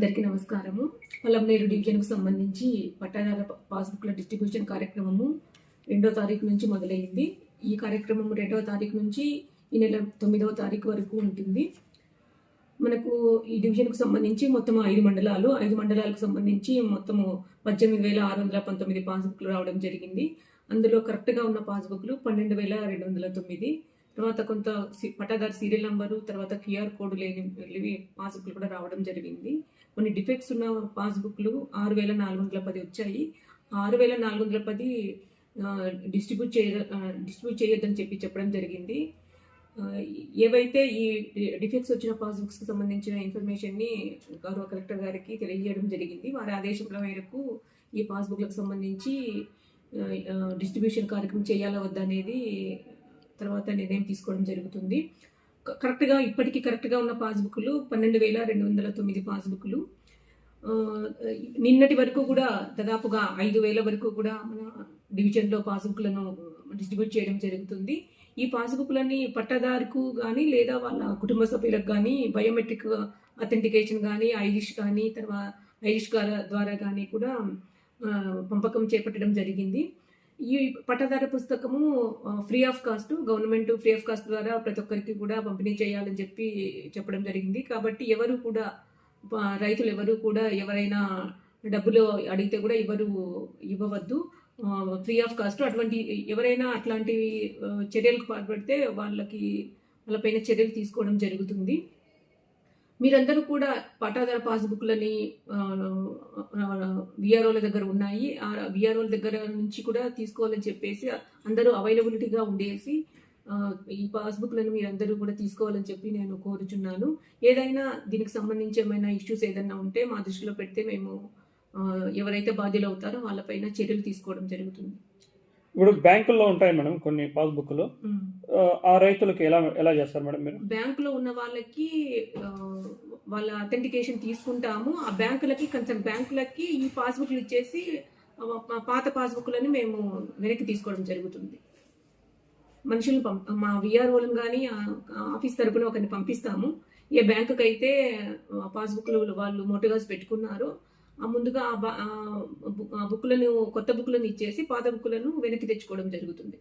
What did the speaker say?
అందరికీ నమస్కారము. పొలంనేరు డివిజన్కు సంబంధించి పట్టణాల పాస్బుక్ల డిస్ట్రిబ్యూషన్ కార్యక్రమము రెండో తారీఖు నుంచి మొదలైంది. ఈ కార్యక్రమం రెండవ తారీఖు నుంచి ఈ నెల తొమ్మిదవ తారీఖు వరకు ఉంటుంది. మనకు ఈ డివిజన్కు సంబంధించి మొత్తం ఐదు మండలాలు ఐదు మండలాలకు సంబంధించి మొత్తము పద్దెనిమిది వేల ఆరు వందల పంతొమ్మిది పాస్బుక్లు రావడం జరిగింది. అందులో కరెక్ట్గా ఉన్న పాస్బుక్లు పన్నెండు వేల రెండు వందల తొమ్మిది. తర్వాత కొంత సి- పట్టాదారు సీరియల్ నంబరు తర్వాత క్యూఆర్ కోడ్ లేని పాస్బుక్లు కూడా రావడం జరిగింది. కొన్ని డిఫెక్ట్స్ ఉన్న పాస్బుక్లు ఆరు వేల నాలుగు వందల పది వచ్చాయి. ఆరు వేల నాలుగు వందల పది డిస్ట్రిబ్యూట్ చేయ డిస్ట్రిబ్యూట్ చేయొద్దని చెప్పి చెప్పడం జరిగింది. ఏవైతే ఈ డిఫెక్ట్స్ వచ్చిన పాస్బుక్స్కి సంబంధించిన ఇన్ఫర్మేషన్ని గౌరవ కలెక్టర్ గారికి తెలియజేయడం జరిగింది. వారి ఆదేశముల మేరకు ఈ పాస్బుక్లకు సంబంధించి డిస్ట్రిబ్యూషన్ కార్యక్రమం చేయాలా వద్దా అనేది తర్వాత నిర్ణయం తీసుకోవడం జరుగుతుంది. క- కరెక్ట్గా ఇప్పటికీ కరెక్ట్గా ఉన్న పాస్బుక్లు పన్నెండు వేల రెండు వందల తొమ్మిది పాస్బుక్లు. నిన్నటి వరకు కూడా దాదాపుగా ఐదు వేల వరకు కూడా మన డివిజన్లో పాస్బుక్లను డిస్ట్రిబ్యూట్ చేయడం జరుగుతుంది. ఈ పాస్బుక్లని పట్టదారుకు కానీ లేదా వాళ్ళ కుటుంబ సభ్యులకు కానీ బయోమెట్రిక్ అథెంటికేషన్ కానీ ఐరిష్ కానీ తర్వాత ఐరిష్ గార- ద్వారా కానీ కూడా పంపకం చేపట్టడం జరిగింది. ఈ పట్టదార పుస్తకము free of cost government free of cost ద్వారా ప్రతి ఒక్కరికి కూడా పంపిణీ చేయాలని చెప్పి చెప్పడం జరిగింది. కాబట్టి ఎవరు కూడా రైతులు ఎవరు కూడా ఎవరైనా డబ్బులు అడిగితే కూడా ఎవరు ఇవ్వవద్దు. ఫ్రీ ఆఫ్ కాస్ట్ అటువంటి ఎవరైనా అట్లాంటి చర్యలకు పాల్పడితే వాళ్ళకి వాళ్ళపైన చర్యలు తీసుకోవడం జరుగుతుంది. మీరందరూ కూడా పట్టాదార పాస్బుక్లని విఆర్ఓల దగ్గర ఉన్నాయి. ఆ విఆర్ఓల దగ్గర నుంచి కూడా తీసుకోవాలని చెప్పేసి అందరూ అవైలబిలిటీగా ఉండేసి ఈ పాస్బుక్లను మీరందరూ కూడా తీసుకోవాలని చెప్పి నేను కోరుచున్నాను. ఏదైనా దీనికి సంబంధించి ఏమైనా ఇష్యూస్ ఏదైనా ఉంటే మా దృష్టిలో పెడితే మేము ఎవరైతే బాధ్యులు అవుతారో వాళ్ళపైన చర్యలు తీసుకోవడం జరుగుతుంది. ఇప్పుడు బ్యాంకుల్లో ఉంటాయి మేడం కొన్ని పాస్బుక్లు. ఆ, రైతులకు ఎలా ఎలా చేస్తారు మేడం మీరు? బ్యాంకులో ఉన్న వాళ్ళకి వాళ్ళ అథెంటికేషన్ తీసుకుంటాము. ఆ బ్యాంకులకి కొంచెం బ్యాంకులకి ఈ పాస్బుక్లు ఇచ్చేసి పాత పాస్బుక్లని మేము వెనక్కి తీసుకోవడం జరుగుతుంది. మనుషులు పంప్ మా విఆర్ఓలను కానీ ఆఫీస్ తరపున ఒకరిని పంపిస్తాము. ఏ బ్యాంకుకి అయితే పాస్బుక్లు వాళ్ళు మోటోగాస్ పెట్టుకున్నారో ముందుగా ఆ బుక్లను కొత్త బుక్లను ఇచ్చేసి పాత బుక్లను వెనక్కి తెచ్చుకోవడం జరుగుతుంది.